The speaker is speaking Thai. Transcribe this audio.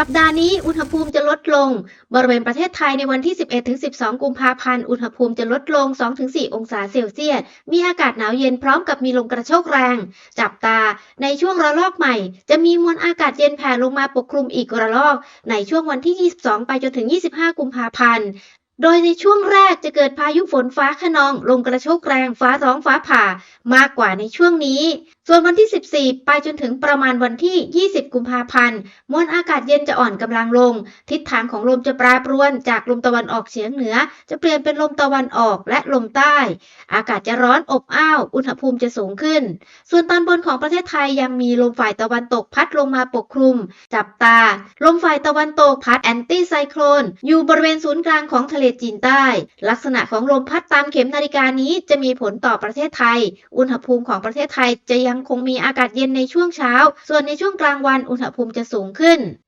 สัปดาห์นี้อุณหภูมิจะลดลง บริเวณประเทศไทยในวันที่ 11-12 กุมภาพันธ์ อุณหภูมิจะลดลง 2-4 องศาเซลเซียส มีอากาศหนาวเย็นพร้อมกับมีลมกระโชกแรง จับตา ในช่วงระลอกใหม่ จะมีมวลอากาศเย็นแผ่ลงมาปกคลุมอีกระลอก ในช่วงวันที่ 22 ไปจนถึง 25 กุมภาพันธ์โดยในช่วงแรกจะเกิดพายุฝนฟ้าขนอง ลมกระโชกแรงฟ้าร้องฟ้าผ่ามากกว่าในช่วงนี้ ส่วนวันที่ 14 ไปจนถึงประมาณวันที่ 20 กุมภาพันธ์มวลอากาศเย็นจะอ่อนกำลังลง ทิศทางของลมจะแปรปรวนจากลมตะวันออกเฉียงเหนือ จะเปลี่ยนเป็นลมตะวันออกและลมใต้ อากาศจะร้อนอบอ้าว อุณหภูมิจะสูงขึ้น ส่วนตอนบนของประเทศไทยยังมีลมฝ่ายตะวันตกพัดลงมาปกคลุม จับตา ลมฝ่ายตะวันตกพัดแอนตี้ไซโคลนอยู่บริเวณศูนย์กลางของทะเลจีนใต้ ลักษณะของลมพัดตามเข็มนาฬิกานี้จะมีผลต่อประเทศไทย อุณหภูมิของประเทศไทยจะยังยังคงมีอากาศเย็นในช่วงเช้า ส่วนในช่วงกลางวันอุณหภูมิจะสูงขึ้น